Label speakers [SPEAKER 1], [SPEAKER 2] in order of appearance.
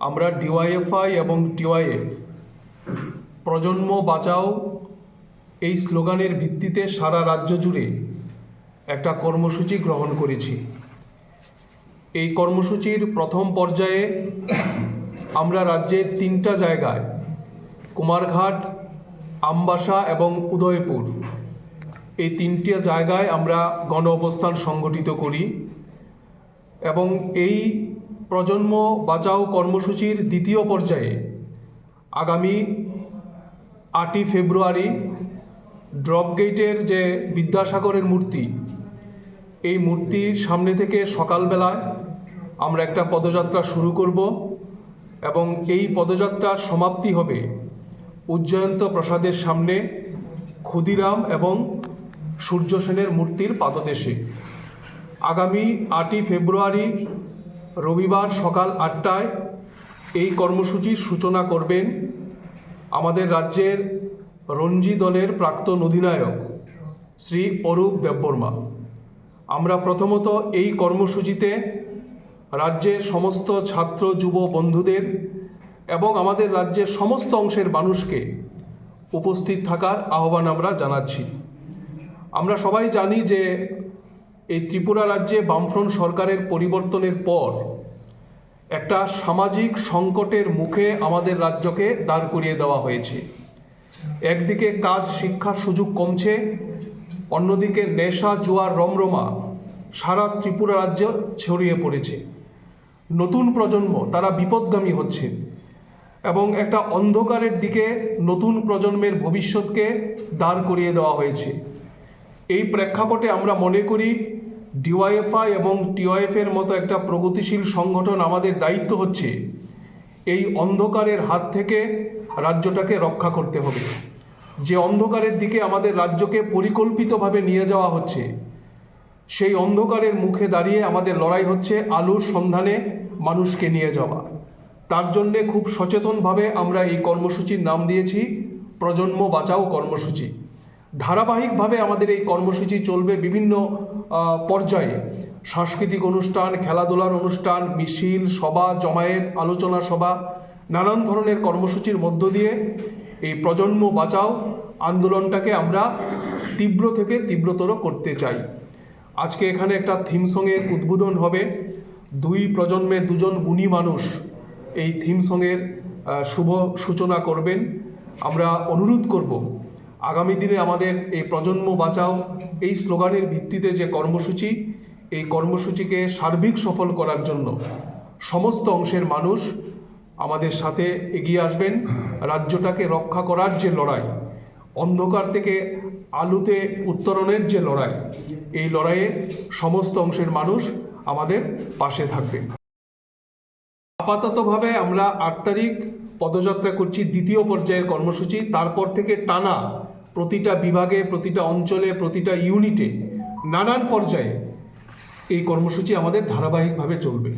[SPEAKER 1] আমরা ডিওয়াইএফআই এবং টিওয়াইএফ প্রজন্ম বাঁচাও, এই স্লোগানের ভিত্তিতে সারা রাজ্য জুড়ে একটা কর্মসূচি গ্রহণ করেছি। এই কর্মসূচির প্রথম পর্যায়ে আমরা রাজ্যের তিনটা জায়গায়, কুমারঘাট, আমবাসা এবং উদয়পুর, এই তিনটি জায়গায় আমরা গণ অবস্থান সংগঠিত করি এবং এই প্রজন্ম বাঁচাও কর্মসূচির দ্বিতীয় পর্যায়ে। আগামী আটই ফেব্রুয়ারি ড্রপ গেটের যে বিদ্যাসাগরের মূর্তি, এই মূর্তির সামনে থেকে সকালবেলায় আমরা একটা পদযাত্রা শুরু করব এবং এই পদযাত্রার সমাপ্তি হবে উজ্জয়ন্ত প্রসাদের সামনে ক্ষুদিরাম এবং সূর্য সেনের মূর্তির পাদদেশে। আগামী আটই ফেব্রুয়ারি রবিবার সকাল আটটায় এই কর্মসূচির সূচনা করবেন আমাদের রাজ্যের রঞ্জি দলের প্রাক্তন অধিনায়ক শ্রী অরূপ দেববর্মা। আমরা প্রথমত এই কর্মসূচিতে রাজ্যের সমস্ত ছাত্র, যুব বন্ধুদের এবং আমাদের রাজ্যের সমস্ত অংশের মানুষকে উপস্থিত থাকার আহ্বান আমরা জানাচ্ছি। আমরা সবাই জানি যে এই ত্রিপুরা রাজ্যে বামফ্রন্ট সরকারের পরিবর্তনের পর একটা সামাজিক সংকটের মুখে আমাদের রাজ্যকে দাঁড় করিয়ে দেওয়া হয়েছে। একদিকে কাজ শিক্ষার সুযোগ কমছে, অন্যদিকে নেশা, জুয়ার রমরমা সারা ত্রিপুরা রাজ্য ছড়িয়ে পড়েছে। নতুন প্রজন্ম তারা বিপদগামী হচ্ছে এবং একটা অন্ধকারের দিকে নতুন প্রজন্মের ভবিষ্যৎকে দাঁড় করিয়ে দেওয়া হয়েছে। এই প্রেক্ষাপটে আমরা মনে করি ডিওয়াইএফআই এবং টিওএফের মতো একটা প্রগতিশীল সংগঠন আমাদের দায়িত্ব হচ্ছে। এই অন্ধকারের হাত থেকে রাজ্যটাকে রক্ষা করতে হবে। যে অন্ধকারের দিকে আমাদের রাজ্যকে পরিকল্পিতভাবে নিয়ে যাওয়া হচ্ছে, সেই অন্ধকারের মুখে দাঁড়িয়ে আমাদের লড়াই হচ্ছে আলোর সন্ধানে মানুষকে নিয়ে যাওয়া। তার জন্যে খুব সচেতনভাবে আমরা এই কর্মসূচির নাম দিয়েছি, প্রজন্ম বাঁচাও কর্মসূচি। ধারাবাহিকভাবে আমাদের এই কর্মসূচি চলবে বিভিন্ন পর্যায়ে। সাংস্কৃতিক অনুষ্ঠান, খেলাধুলার অনুষ্ঠান, মিছিল, সভা, জমায়েত, আলোচনা সভা, নানান ধরনের কর্মসূচির মধ্য দিয়ে এই প্রজন্ম বাঁচাও, আন্দোলনটাকে আমরা তীব্র থেকে তীব্রতর করতে চাই। আজকে এখানে একটা থিম সঙের উদ্বোধন হবে, দুই প্রজন্মের দুজন গুণী মানুষ এই থিম সঙের শুভ সূচনা করবেন। আমরা অনুরোধ করব আগামী দিনে আমাদের এই প্রজন্ম বাঁচাও। এই স্লোগানের ভিত্তিতে যে কর্মসূচি, এই কর্মসূচিকে সার্বিক সফল করার জন্য সমস্ত অংশের মানুষ আমাদের সাথে এগিয়ে আসবেন। রাজ্যটাকে রক্ষা করার যে লড়াই, অন্ধকার থেকে আলুতে উত্তরণের যে লড়াই, এই লড়াইয়ে সমস্ত অংশের মানুষ আমাদের পাশে থাকবে। আপাততভাবে আমরা আট তারিখ পদযাত্রা করছি দ্বিতীয় পর্যায়ের কর্মসূচি। তারপর থেকে টানা প্রতিটা বিভাগে প্রতিটা অঞ্চলে প্রতিটা ইউনিটে নানান পর্যায়ে এই কর্মসূচি আমাদের ধারাবাহিকভাবে চলবে।